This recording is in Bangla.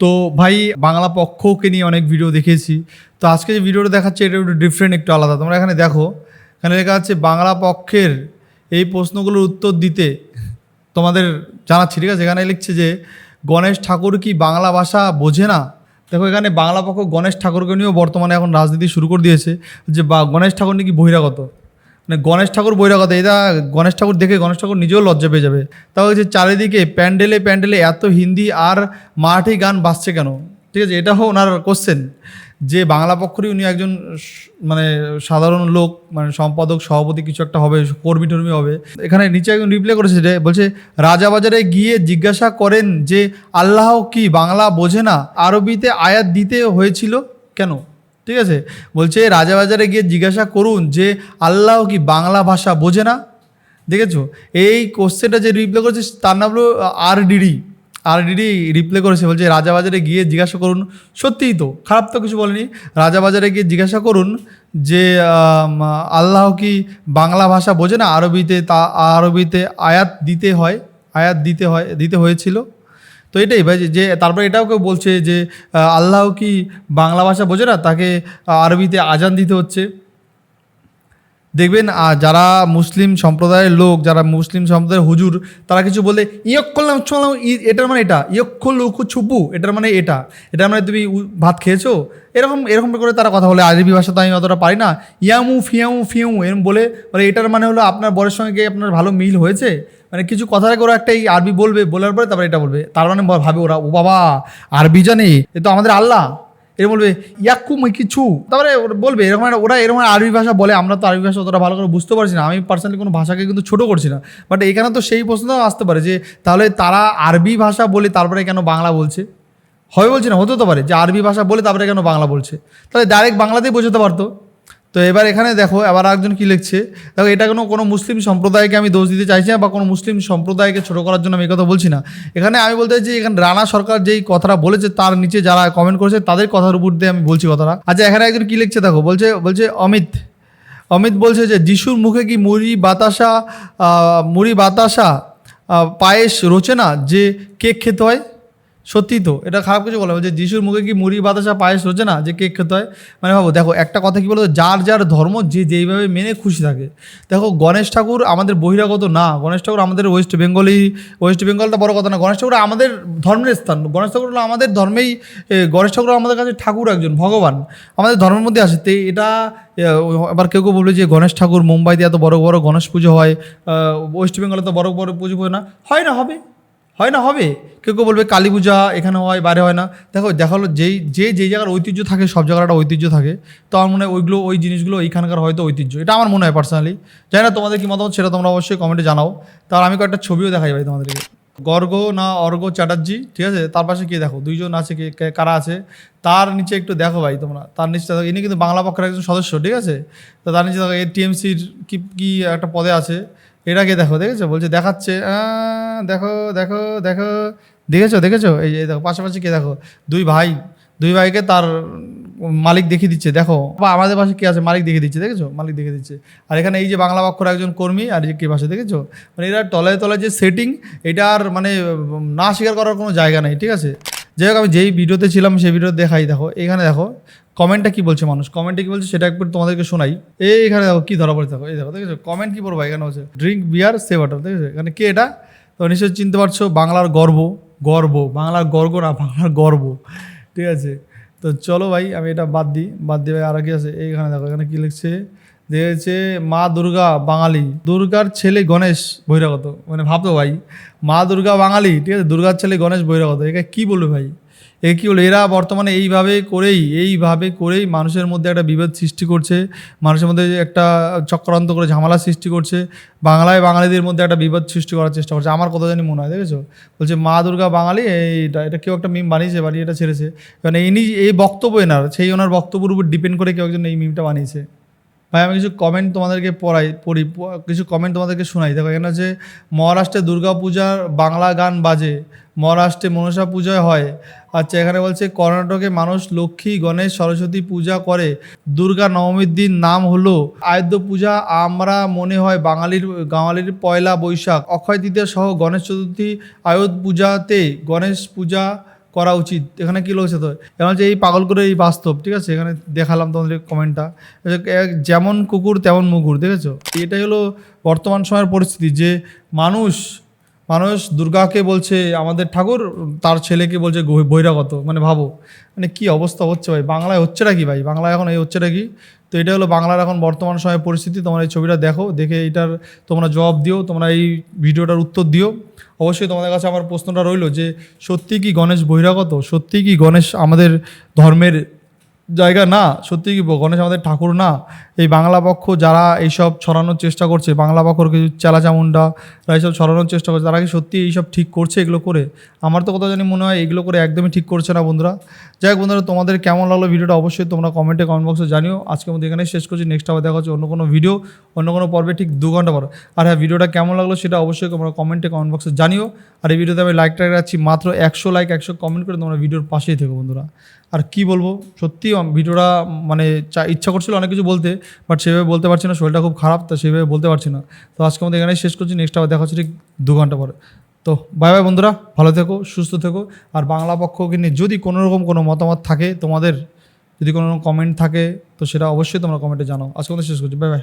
তো ভাই, বাংলা পক্ষকে নিয়ে অনেক ভিডিও দেখেছি। তো আজকে যে ভিডিওটা দেখাচ্ছে, এটা একটু ডিফারেন্ট একটু আলাদা। তোমরা এখানে দেখো, এখানে লেখা আছে, বাংলা পক্ষের এই প্রশ্নগুলোর উত্তর দিতে তোমাদের জানাচ্ছি। ঠিক আছে, এখানে লিখছে যে, গণেশ ঠাকুর কি বাংলা ভাষা বোঝে না? দেখো, এখানে বাংলা পক্ষ গণেশ ঠাকুরকে নিয়েও বর্তমানে এখন রাজনীতি শুরু করে দিয়েছে যে, বা, গণেশ ঠাকুর নাকি বহিরাগত? মানে গণেশ ঠাকুর বহিরাগত এটা গণেশ ঠাকুর দেখে গণেশ ঠাকুর নিজেও লজ্জা পেয়ে যাবে। তাও হচ্ছে চারিদিকে প্যান্ডেলে প্যান্ডেলে এত হিন্দি আর মারাঠি গান বাজছে কেন? ঠিক আছে, এটাও ওনার কোশ্চেন যে বাংলা পক্ষরই উনি একজন মানে সাধারণ লোক মানে সম্পাদক, সভাপতি কিছু একটা হবে, কর্মী টর্মী হবে। এখানে নিচে একজন রিপ্লাই করেছে যে, বলছে, রাজাবাজারে গিয়ে জিজ্ঞাসা করেন যে, আল্লাহ কি বাংলা বোঝে না? আরবিতে আয়াত দিতে হয়েছিল কেন? ঠিক আছে? বলছে, রাজাবাজারে গিয়ে জিজ্ঞাসা করুন যে আল্লাহ কি বাংলা ভাষা বোঝে না? দেখেছ? এই কোশ্চেনটা যে রিপ্লাই করেছে, তার নাম হলো R D D R D D reply করেছে, বলছে, রাজাবাজারে গিয়ে জিজ্ঞাসা করুন। সত্যিই তো, খারাপ তো কিছু বলেনি। রাজাবাজারে গিয়ে জিজ্ঞাসা করুন যে আল্লাহ কি বাংলা ভাষা বোঝে না? আরবিতে তা, আরবিতে আয়াত দিতে হয়, আয়াত দিতে হয়, দিতে হয়েছিল। তো এটাই ভাই, যে- তারপরে এটাও কেউ বলছে যে আল্লাহ কি বাংলা ভাষা বোঝে না? তাকে আরবিতে আজান দিতে হচ্ছে। দেখবেন যারা মুসলিম সম্প্রদায়ের লোক, যারা মুসলিম সম্প্রদায়ের হুজুর, তারা কিছু বলে করলাম চলাম এটার মানে এটা ইয়ক করল ছুপু, এটার মানে এটা, এটার মানে তুমি ভাত খেয়েছো? এরকম এরকম করে তারা কথা বলে, আরবি ভাষা তো আমি অতটা পারি না, ইয়ামু ফিয়ামু ফিয়ামু এরকম বলে মানে এটার মানে হলো আপনার বরের সঙ্গে আপনার ভালো মিল হয়েছে? মানে কিছু কথা থেকে, ওরা একটা এই আরবি বলবে, বলার পরে তারপরে এটা বলবে। তার মানে ভাবে ওরা, ও বাবা, আরবি জানে, এ তো আমাদের আল্লাহ। এরকম বলবে, ইয়াক্কু মই কিছু তারপরে বলবে, এরকম ওরা এরকম আরবি ভাষা বলে, আমরা তো আরবি ভাষা অতটা ভালো করে বুঝতে পারছি না। আমি পার্সোনালি কোনো ভাষাকে কিন্তু ছোটো করছি না। বাট এখানে তো সেই প্রশ্নটাও আসতে পারে যে, তাহলে তারা আরবি ভাষা বলে তারপরে কেন বাংলা বলছে? হয় বলছি না? হতে পারে যে, আরবি ভাষা বলে তারপরে কেন বাংলা বলছে? তাহলে ডাইরেক্ট বাংলাতেই বোঝাতে পারতো। তো এবার এখানে দেখো এবার একজন কি লিখছে? দেখো, এটা কোনো কোনো মুসলিম সম্প্রদায়কে আমি দোষ দিতে চাইছি না বা কোনো মুসলিম সম্প্রদায়কে ছোটো করার জন্য আমি এই কথা বলছি না। এখানে আমি বলতে চাইছি, এখানে রানা সরকার যেই কথাটা বলেছে তার নিচে যারা কমেন্ট করেছে তাদের কথার উপর দিয়ে আমি বলছি কথাটা। আচ্ছা এখানে একজন কি লিখছে দেখো, বলছে বলছে অমিত। অমিত বলছে যে, যিশুর মুখে কি মুড়ি বাতাসা মুড়ি বাতাসা পায়েস রোচে না যে কেক খেতে হয়? সত্যি তো, এটা খারাপ কিছু বলা যে যিশুর মুখে কি মুড়ি, বাতাসা, পায়েস হচ্ছে না? যে কেক খেতে হয়? মানে ভাবো, দেখো, একটা কথা কি বলতো? যার যার ধর্ম যে যেইভাবে মেনে খুশি থাকে। দেখো, গণেশ ঠাকুর আমাদের বহিরাগত না। গণেশ ঠাকুর আমাদের ওয়েস্ট বেঙ্গলই ওয়েস্ট বেঙ্গলটা বড় কথা না। গণেশ ঠাকুর আমাদের ধর্মের স্থান। গণেশ ঠাকুর হলো আমাদের ধর্মেই গণেশ ঠাকুর আমাদের কাছে ঠাকুর একজন, ভগবান। আমাদের ধর্মের মধ্যে আসে তো, এটা আবার কেউ কেউ বলবে যে গণেশ ঠাকুর মুম্বাইতে এত বড় বড় গণেশ পুজো হয় ওয়েস্ট বেঙ্গলে তো বড় বড় পুজো হয় না। হয় না, হবে। হয় না, হবে? কেউ কেউ বলবে কালী পূজা এখানে হয়, বাইরে হয় না। দেখো দেখা হলো যেই, যে যেই জায়গার ঐতিহ্য থাকে, সব জায়গার একটা ঐতিহ্য থাকে। তো আমার মনে হয় ওইগুলো, ওই জিনিসগুলো এইখানকার হয়তো ঐতিহ্য। এটা আমার মনে হয় পার্সোনালি জানি না তোমাদের কি মতামত, সেটা তোমরা অবশ্যই কমেন্টে জানাও। তার আমি কয়েকটা ছবিও দেখাই ভাই তোমাদেরকে। গর্গ না অর্ঘ চ্যাটার্জি, ঠিক আছে? তার পাশে কে দেখো? দুইজন আছে, কে কারা আছে? তার নিচে একটু দেখো ভাই তোমরা। তার নিচে দেখো, ইনি কিন্তু বাংলা পক্ষের একজন সদস্য, ঠিক আছে? তো তার নিচে দেখো এই টিএমসির কি কি একটা পদে আছে। এটাকে দেখো, দেখেছ? বলছে দেখাচ্ছে। দেখো দেখো দেখো। দেখেছ দেখেছ? এই যে দেখো, পাশাপাশি কে দেখো? দুই ভাই। দুই ভাইকে তার মালিক দেখিয়ে দিচ্ছে। দেখো, বা আমাদের পাশে কে আছে? মালিক দেখিয়ে দিচ্ছে, দেখেছ? মালিক দেখিয়ে দিচ্ছে। আর এখানে এই যে বাংলা অক্ষর একজন কর্মী আর যে কে পাশে দেখেছ? মানে এরা তলায় তলায় যে সেটিং এটা আর মানে না স্বীকার করার কোনো জায়গা নেই, ঠিক আছে? যাই হোক, আমি যেই ভিডিওতে ছিলাম, সেই ভিডিও দেখাই, দেখো। এখানে দেখো কমেন্টটা কি বলছে মানুষ? কমেন্টে কি বলছে? সেটা একবার তোমাদেরকে শোনাই। এই এখানে দেখো, কি ধরা পড়ে দেখো, এই দেখো, দেখেছ? কমেন্ট কি পড়ব? এখানে হচ্ছে ড্রিঙ্ক বিয়ার সে ওয়াটার দেখেছ? এখানে কে এটা? তো নিশ্চয়ই চিনতে পারছ, বাংলার গর্ব গর্ব, বাংলার গর্ব না, বাংলার গর্ব। ঠিক আছে? তো চলো ভাই, আমি এটা বাদ দিই, বাদ দিয়ে ভাই আর কি আছে? এইখানে দেখো, এখানে কি লিখছে? দেখেছে মা দুর্গা বাঙালি। দুর্গার ছেলে গণেশ বহিরাগত। মানে ভাবতো ভাই, মা দুর্গা বাঙালি, ঠিক আছে? দুর্গার ছেলে গণেশ বহিরাগত। একে কি বলবে ভাই? এ কি বলবে? এরা বর্তমানে এইভাবে করেই এইভাবে করেই মানুষের মধ্যে একটা বিভেদ সৃষ্টি করছে। মানুষের মধ্যে একটা চক্রান্ত করে ঝামেলা সৃষ্টি করছে। বাংলায় বাঙালিদের মধ্যে একটা বিভেদ সৃষ্টি করার চেষ্টা করছে। আমার কথা জানি মনে হয়, দেখেছ? বলছে মা দুর্গা বাঙালি, এইটা, এটা কেউ একটা মিম বানিয়েছে বানিয়ে এটা ছেড়েছে। মানে ইনি এই বক্তব্য এনার, সেই ওনার বক্তব্যের উপর ডিপেন্ড করে কেউ একজন এই মিমটা বানিয়েছে। ভাই, আমি কিছু কমেন্ট তোমাদেরকে পড়াই, পড়ি কিছু কমেন্ট তোমাদেরকে শোনাই। দেখো, এখানে হচ্ছে মহারাষ্ট্রে দুর্গা পূজার বাংলা গান বাজে, মহারাষ্ট্রে মনসা পূজায় হয়। আচ্ছা এখানে বলছে, কর্ণাটকে মানুষ লক্ষ্মী, গণেশ, সরস্বতী পূজা করে। দুর্গা নবমীর দিন নাম হলো আয়ুধ পূজা। আমরা মনে হয় বাঙালির বাঙালির পয়লা বৈশাখ। অক্ষয় তৃতীয়া সহ গণেশ চতুর্থী আয়ুধ পূজাতে গণেশ পূজা করা উচিত। এখানে কী লোকছে তো? এখন হচ্ছে এই পাগল করে এই বাস্তব, ঠিক আছে? এখানে দেখালাম তোমাদের কমেন্টটা যেমন কুকুর তেমন মুকুর দেখেছ? এটাই হলো বর্তমান সময়ের পরিস্থিতি যে মানুষ মানুষ দুর্গাকে বলছে, আমাদের ঠাকুর, তার ছেলেকে বলছে বহিরাগত। মানে ভাবো মানে কি অবস্থা হচ্ছে ভাই? বাংলায় হচ্ছেটা কি ভাই? বাংলায় এখন এই হচ্ছেটা কি? তো এটা হলো বাংলার এখন বর্তমান সময়ের পরিস্থিতি। তোমরা এই ছবিটা দেখো, দেখে এটার তোমরা জবাব দিও, তোমরা এই ভিডিওটার উত্তর দিও। অবশ্যই তোমাদের কাছে আমার প্রশ্নটা রইল যে, সত্যি কি গণেশ বহিরাগত? সত্যি কি গণেশ আমাদের ধর্মের জায়গা না, সত্যি কি গণেশ আমাদের ঠাকুর না। এই বাংলা পক্ষ যারা এইসব ছড়ানোর চেষ্টা করছে, বাংলা পক্ষর কিছু চেলাচামুন্ডা এইসব ছড়ানোর চেষ্টা করছে, তারা কি সত্যি এইসব ঠিক করছে এগুলো করে? আমার তো কোথাও জানি মনে হয় এগুলো করে একদমই ঠিক করছে না বন্ধুরা। যাই হোক বন্ধুরা, তোমাদের কেমন লাগল ভিডিওটা অবশ্যই তোমরা কমেন্টে কমেন্ট বক্সে জানিও। আজকের মধ্যে এখানে শেষ করছি। নেক্সট আবার দেখা হচ্ছে অন্য কোনো ভিডিও অন্য কোনো পর্বে ঠিক দু ঘণ্টা পর। আর হ্যাঁ ভিডিওটা কেমন লাগল সেটা অবশ্যই তোমরা কমেন্টে কমেন্ট বক্সে জানিও। আর এই ভিডিওতে আমি লাইক টাইক রাখছি মাত্র একশো লাইক একশো কমেন্ট করে তোমরা ভিডিওর পাশেই থেকো বন্ধুরা। আর কি বলব? সত্যি ভিডিওটা মানে ইচ্ছা করছিল অনেক কিছু বলতে বাট সেভাবে বলতে পারছি না, শরীরটা খুব খারাপ, তো সেভাবে বলতে পারছি না। তো আজকে আমাদের এখানে শেষ করছি নেক্সট আবার দেখা হচ্ছে ঠিক দু ঘণ্টা পরে। তো বাই বাই বন্ধুরা, ভালো থেকো, সুস্থ থেকো, আর বাংলা পক্ষকে নিয়ে যদি কোনো রকম কোনো মতামত থাকে তোমাদের, যদি কোনো কমেন্ট থাকে, তো সেটা অবশ্যই তোমরা কমেন্টে জানাও। আজকে আমাদের শেষ করছি বাই বাই